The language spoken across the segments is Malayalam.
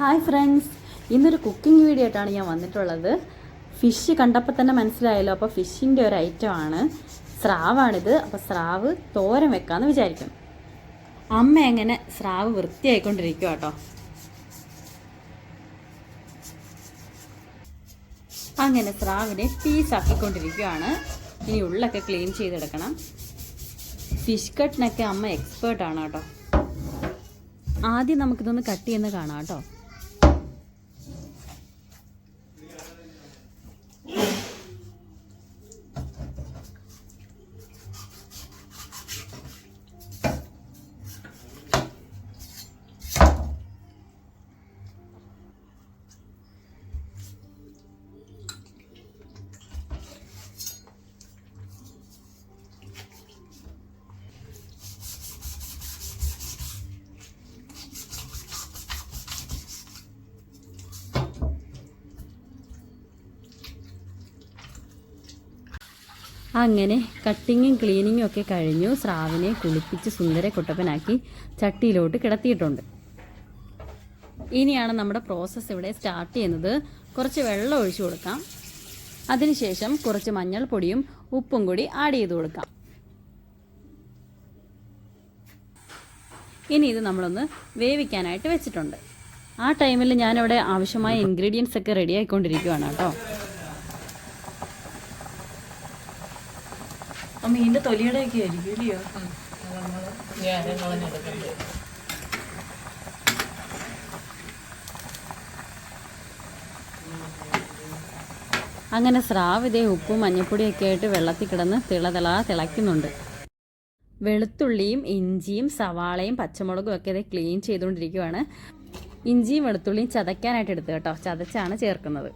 ഹായ് ഫ്രണ്ട്സ് ഇന്നൊരു കുക്കിംഗ് വീഡിയോ ആയിട്ടാണ് ഞാൻ വന്നിട്ടുള്ളത്. ഫിഷ് കണ്ടപ്പോൾ തന്നെ മനസ്സിലായല്ലോ. അപ്പോൾ ഫിഷിന്റെ ഒരു ഐറ്റം ആണ്. സ്രാവാണിത്. അപ്പോൾ സ്രാവ് തോരൻ വെക്കാമെന്ന് വിചാരിക്കും അമ്മ എങ്ങനെ സ്രാവ് വൃത്തിയായിക്കൊണ്ടിരിക്കും കേട്ടോ അങ്ങനെ സ്രാവിനെ പീസാക്കിക്കൊണ്ടിരിക്കുകയാണ് ഇനി ഉള്ളൊക്കെ ക്ലീൻ ചെയ്തെടുക്കണം. ഫിഷ് കട്ടിനൊക്കെ അമ്മ എക്സ്പേർട്ടാണ് കേട്ടോ ആദ്യം നമുക്കിതൊന്ന് കട്ട് ചെയ്യുന്ന കാണാം കേട്ടോ അങ്ങനെ കട്ടിങ്ങും ക്ലീനിങ്ങും ഒക്കെ കഴിഞ്ഞു. സ്രാവിനെ കുളിപ്പിച്ച് സുന്ദര കുട്ടപ്പനാക്കി ചട്ടിയിലോട്ട് കിടത്തിയിട്ടുണ്ട്. ഇനിയാണ് നമ്മുടെ പ്രോസസ്സ് ഇവിടെ സ്റ്റാർട്ട് ചെയ്യുന്നത്. കുറച്ച് വെള്ളം ഒഴിച്ചു കൊടുക്കാം. അതിനുശേഷം കുറച്ച് മഞ്ഞൾപ്പൊടിയും ഉപ്പും കൂടി ആഡ് ചെയ്ത് കൊടുക്കാം. ഇനി ഇത് നമ്മളൊന്ന് വേവിക്കാനായിട്ട് വെച്ചിട്ടുണ്ട്. ആ ടൈമിൽ ഞാനിവിടെ ആവശ്യമായ ഇൻഗ്രീഡിയൻസ് ഒക്കെ റെഡി ആയിക്കൊണ്ടിരിക്കുകയാണ് കേട്ടോ. മീനിന്റെ തൊലിയുടെ ഒക്കെ ആയിരിക്കും ഇല്ലയോ? അങ്ങനെ സ്രാവിതേ ഇതേ ഉപ്പും മഞ്ഞപ്പൊടിയൊക്കെ ആയിട്ട് വെള്ളത്തിൽ കിടന്ന് തിളതിള തിളയ്ക്കുന്നുണ്ട്. വെളുത്തുള്ളിയും ഇഞ്ചിയും സവാളയും പച്ചമുളകും ഒക്കെ ഇതേ ക്ലീൻ ചെയ്തുകൊണ്ടിരിക്കുവാണ്. ഇഞ്ചിയും വെളുത്തുള്ളിയും ചതയ്ക്കാനായിട്ട് എടുത്തു കേട്ടോ. ചതച്ചാണ് ചേർക്കുന്നത്.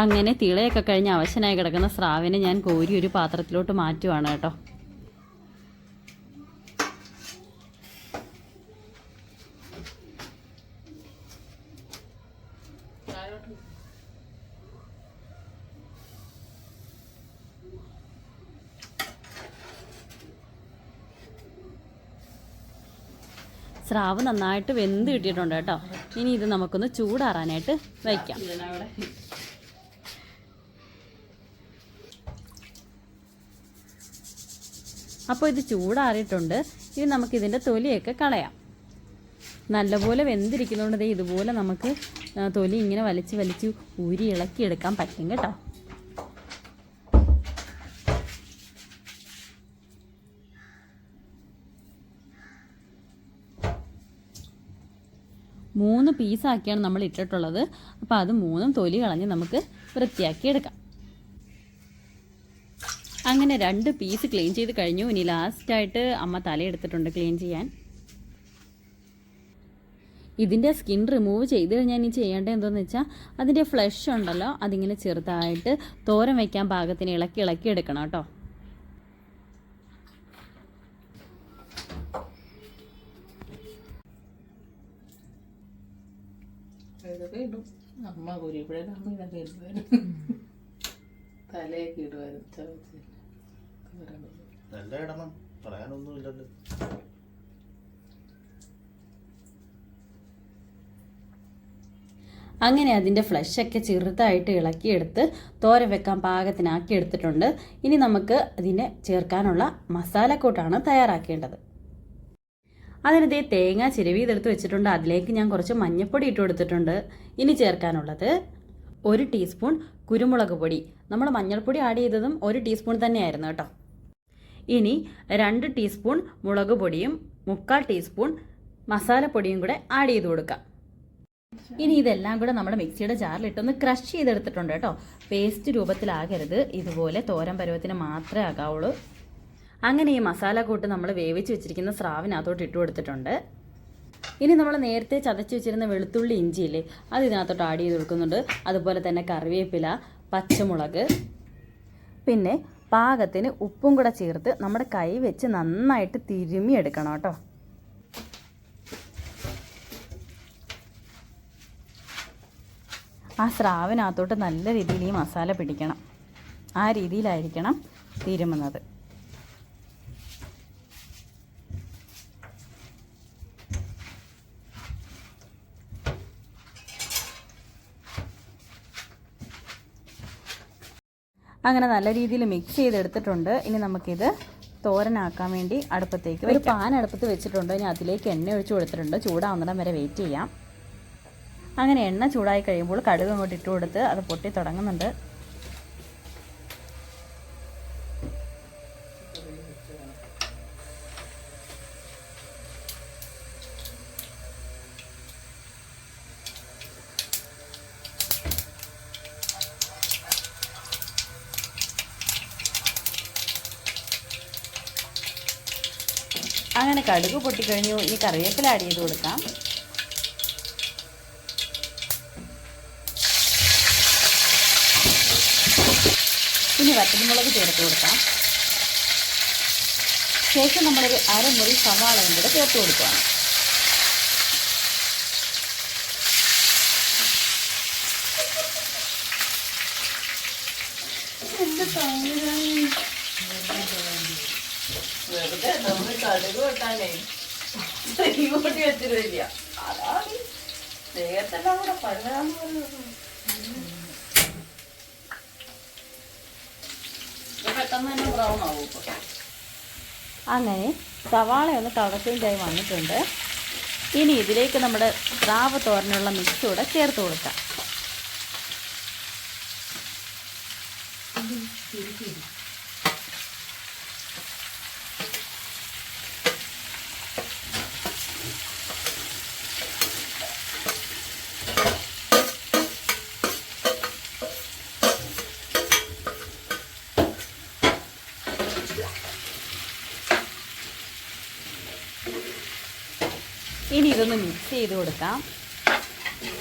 അങ്ങനെ തിളയൊക്കെ കഴിഞ്ഞ് അവശനായി കിടക്കുന്ന സ്രാവിനെ ഞാൻ കോരി ഒരു പാത്രത്തിലോട്ട് മാറ്റുവാണ് കേട്ടോ. സ്രാവ് നന്നായിട്ട് വെന്ത് കിട്ടിയിട്ടുണ്ട് കേട്ടോ. ഇനി ഇത് നമുക്കൊന്ന് ചൂടാറാനായിട്ട് വയ്ക്കാം. അപ്പോൾ ഇത് ചൂടാറിയിട്ടുണ്ട്. ഇനി നമുക്ക് ഇതിന്റെ തൊലിയൊക്കെ കളയാം. നല്ലപോലെ വെന്തിരിക്കുന്നതുകൊണ്ട് ഇതുപോലെ നമുക്ക് തൊലി ഇങ്ങനെ വലിച്ച് വലിച്ച് ഊരി ഇളക്കി ഇളക്കിയെടുക്കാൻ പറ്റും കേട്ടോ. മൂന്ന് പീസാക്കിയാണ് നമ്മൾ ഇട്ടിട്ടുള്ളത് അപ്പോൾ അത് മൂന്നും തൊലി കളഞ്ഞ് നമുക്ക് വൃത്തിയാക്കി എടുക്കാം. അങ്ങനെ രണ്ട് പീസ് ക്ലീൻ ചെയ്ത് കഴിഞ്ഞു. ഇനി ലാസ്റ്റായിട്ട് അമ്മ തലയെടുത്തിട്ടുണ്ട് ക്ലീൻ ചെയ്യാൻ. ഇതിന്റെ സ്കിൻ റിമൂവ് ചെയ്ത് കഴിഞ്ഞാൽ ഇനി ചെയ്യേണ്ടത് എന്തോന്ന് വെച്ചാൽ അതിന്റെ ഫ്ലഷ് ഉണ്ടല്ലോ അതിങ്ങനെ ചെറുതായിട്ട് തോരം വയ്ക്കാൻ പാകത്തിന് ഇളക്കി ഇളക്കി എടുക്കണം കേട്ടോ. ഇതൊക്കെ ഇടും. അമ്മ കുരിപ്പഴയുടെ അമ്മ ഇതൊക്കെ ഇടുമായിരുന്നു തലയൊക്കെ ഇടുമായിരുന്നു ചവച്ച് നല്ല ഇടണം. പറയാനൊന്നുമില്ലല്ലോ അങ്ങനെ അതിന്റെ ഫ്ലഷൊക്കെ ചെറുതായിട്ട് ഇളക്കിയെടുത്ത് തോര വെക്കാൻ പാകത്തിനാക്കി എടുത്തിട്ടുണ്ട് ഇനി നമുക്ക് അതിനെ ചേർക്കാനുള്ള മസാലക്കൂട്ടാണ് തയ്യാറാക്കേണ്ടത്. അതിനിതേ തേങ്ങ ചിരവിയതെടുത്ത് വെച്ചിട്ടുണ്ട്. അതിലേക്ക് ഞാൻ കുറച്ച് മഞ്ഞൾപ്പൊടി ഇട്ട് കൊടുത്തിട്ടുണ്ട്. ഇനി ചേർക്കാനുള്ളത് ഒരു ടീസ്പൂൺ കുരുമുളക് പൊടി. നമ്മൾ മഞ്ഞൾപ്പൊടി ആഡ് ചെയ്തതും ഒരു ടീസ്പൂൺ തന്നെയായിരുന്നു കേട്ടോ. ഇനി രണ്ട് ടീസ്പൂൺ മുളക് പൊടിയും മുക്കാൽ ടീസ്പൂൺ മസാലപ്പൊടിയും കൂടെ ആഡ് ചെയ്ത് കൊടുക്കാം. ഇനി ഇതെല്ലാം കൂടെ നമ്മുടെ മിക്സിയുടെ ജാറിലിട്ടൊന്ന് ക്രഷ് ചെയ്തെടുത്തിട്ടുണ്ട് കേട്ടോ. പേസ്റ്റ് രൂപത്തിലാകരുത്. ഇതുപോലെ തോരൻ പരുവത്തിന് മാത്രമേ ആകാവുള്ളൂ. അങ്ങനെ ഈ മസാല കൂട്ട് നമ്മൾ വേവിച്ച് വെച്ചിരിക്കുന്ന സ്രാവിനകത്തോട്ട് ഇട്ട് കൊടുത്തിട്ടുണ്ട്. ഇനി നമ്മൾ നേരത്തെ ചതച്ച് വെച്ചിരുന്ന വെളുത്തുള്ളി ഇഞ്ചിയില്ലേ അത് ഇതിനകത്തോട്ട് ആഡ് ചെയ്ത് കൊടുക്കുന്നുണ്ട്. അതുപോലെ തന്നെ കറിവേപ്പില പച്ചമുളക് പിന്നെ പാകത്തിന് ഉപ്പും കൂടെ ചേർത്ത് നമ്മുടെ കൈ വെച്ച് നന്നായിട്ട് തിരുമ്മി എടുക്കണം കേട്ടോ. ആ സ്രാവിനകത്തോട്ട് നല്ല രീതിയിൽ ഈ മസാല പിടിക്കണം. ആ രീതിയിലായിരിക്കണം തിരുമുന്നത്. അങ്ങനെ നല്ല രീതിയിൽ മിക്സ് ചെയ്തെടുത്തിട്ടുണ്ട്. ഇനി നമുക്കിത് തോരനാക്കാൻ വേണ്ടി അടുപ്പത്തേക്ക് ഒരു പാൻ അടുപ്പത്ത് വെച്ചിട്ടുണ്ട്. ഇനി അതിലേക്ക് എണ്ണ ഒഴിച്ച് കൊടുത്തിട്ടുണ്ട്. ചൂടാവുന്നിടം വരെ വെയിറ്റ് ചെയ്യാം. അങ്ങനെ എണ്ണ ചൂടായി കഴിയുമ്പോൾ കടുക് അങ്ങോട്ട് ഇട്ട് കൊടുത്ത് അത് പൊട്ടി തുടങ്ങുന്നുണ്ട്. അങ്ങനെ കടുക് പൊട്ടിക്കഴിഞ്ഞു ഇനി കറിവേപ്പില ആഡ് ചെയ്ത് കൊടുക്കാം. ഇനി വറ്റൽമുളക് ചേർത്ത് കൊടുക്കാം. ശേഷം നമ്മളൊരു അരമുറി സവാളയും കൂടെ ചേർത്ത് കൊടുക്കുകയാണ്. വെറുതെ നമ്മൾ കടുക് വെട്ടാനേ ഇങ്ങോട്ട് വെച്ചിട്ടില്ല അതാണ് ദേഹത്തെല്ലാം കൂടെ പഴകാന്ന് പറയുന്നത്. തന്നെ ബ്രൗൺ അങ്ങനെ സവാള ഒന്ന് ചേഞ്ചായി വന്നിട്ടുണ്ട്. ഇനി ഇതിലേക്ക് നമ്മുടെ സ്രാവ് തോരനുള്ള മിക്സ് കൂടെ ചേർത്ത് കൊടുക്കാം. ഇനി ഇതൊന്ന് മിക്സ് ചെയ്ത് കൊടുക്കാം.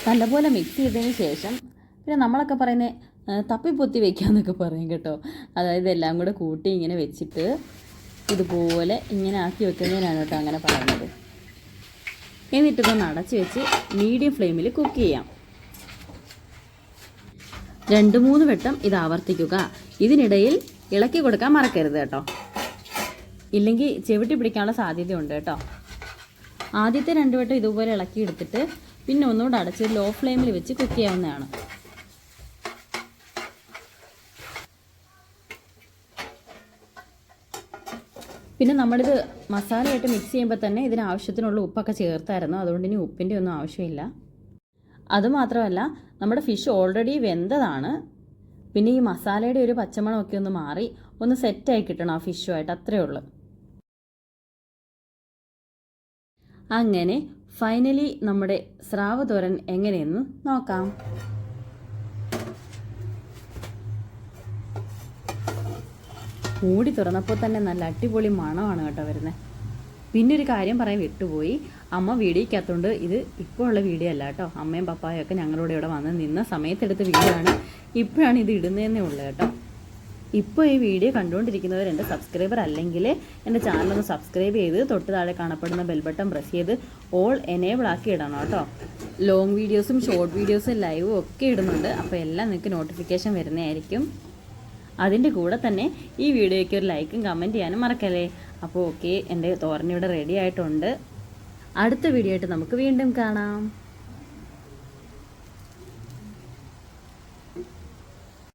നല്ലപോലെ മിക്സ് ചെയ്തതിന് ശേഷം പിന്നെ നമ്മളൊക്കെ പറയുന്നത് തപ്പിപ്പൊത്തി വെക്കാന്നൊക്കെ പറയും കേട്ടോ. അതായത് എല്ലാം കൂടെ കൂട്ടി ഇങ്ങനെ വെച്ചിട്ട് ഇതുപോലെ ഇങ്ങനെ ആക്കി വെക്കുന്നതിനാണ് കേട്ടോ അങ്ങനെ പറയുന്നത്. എന്നിട്ടിതൊന്ന് അടച്ച് വെച്ച് മീഡിയം ഫ്ലെയിമിൽ കുക്ക് ചെയ്യാം. രണ്ട് മൂന്ന് വട്ടം ഇത് ആവർത്തിക്കുക. ഇതിനിടയിൽ ഇളക്കി കൊടുക്കാൻ മറക്കരുത് കേട്ടോ. ഇല്ലെങ്കിൽ ചെവിട്ടി പിടിക്കാനുള്ള സാധ്യതയുണ്ട് കേട്ടോ. ആദ്യത്തെ രണ്ട് വട്ടം ഇതുപോലെ ഇളക്കി എടുത്തിട്ട് പിന്നെ ഒന്നുകൂടെ അടച്ച് ലോ ഫ്ലെയിമിൽ വെച്ച് കുക്ക് ചെയ്യാവുന്നതാണ്. പിന്നെ നമ്മളിത് മസാലയായിട്ട് മിക്സ് ചെയ്യുമ്പോൾ തന്നെ ഇതിന് ആവശ്യത്തിനുള്ള ഉപ്പൊക്കെ ചേർത്തായിരുന്നു. അതുകൊണ്ട് ഇനി ഉപ്പിന്റെ ഒന്നും ആവശ്യമില്ല. അതുമാത്രമല്ല നമ്മുടെ ഫിഷ് ഓൾറെഡി വെന്തതാണ്. പിന്നെ ഈ മസാലയുടെ ഒരു പച്ചമണമൊക്കെ ഒന്ന് മാറി ഒന്ന് സെറ്റായി കിട്ടണം ആ ഫിഷുമായിട്ട് അത്രയേ ഉള്ളൂ. അങ്ങനെ ഫൈനലി നമ്മുടെ സ്രാവതോരൻ എങ്ങനെയെന്ന് നോക്കാം. മൂടി തുറന്നപ്പോൾ തന്നെ നല്ല അടിപൊളി മണമാണ് കേട്ടോ വരുന്നത് പിന്നെ ഒരു കാര്യം പറയാൻ വിട്ടുപോയി. അമ്മ വീഡിയോക്കകത്തോണ്ട് ഇത് ഇപ്പോൾ ഉള്ള വീഡിയോ അല്ല കേട്ടോ. അമ്മയും പപ്പായും ഒക്കെ ഞങ്ങളുടെ ഇവിടെ വന്ന് നിന്ന സമയത്തെടുത്ത വീഡിയോ ആണ് ഇപ്പോഴാണ് ഇത് ഇടുന്നതെന്നേ ഉള്ളൂ കേട്ടോ. ഇപ്പോൾ ഈ വീഡിയോ കണ്ടുകൊണ്ടിരിക്കുന്നവർ എന്റെ സബ്സ്ക്രൈബർ അല്ലെങ്കിൽ എന്റെ ഒന്ന് സബ്സ്ക്രൈബ് ചെയ്ത് തൊട്ട് താഴെ കാണപ്പെടുന്ന ബെൽ ബട്ടൺ പ്രസ് ചെയ്ത് ഓൾ എനേബിൾ ആക്കി ഇടണം കേട്ടോ. ലോങ് വീഡിയോസും ഷോർട്ട് വീഡിയോസും ലൈവും ഒക്കെ ഇടുന്നുണ്ട്. അപ്പോൾ എല്ലാം നിങ്ങൾക്ക് നോട്ടിഫിക്കേഷൻ വരുന്നതായിരിക്കും. അതിന്റെ കൂടെ തന്നെ ഈ വീഡിയോയ്ക്ക് ഒരു ലൈക്കും കമന്റ് ചെയ്യാനും മറക്കല്ലേ? അപ്പോൾ ഓക്കെ എന്റെ തോരൻ ഇവിടെ റെഡി ആയിട്ടുണ്ട്. അടുത്ത വീഡിയോ ആയിട്ട് നമുക്ക് വീണ്ടും കാണാം.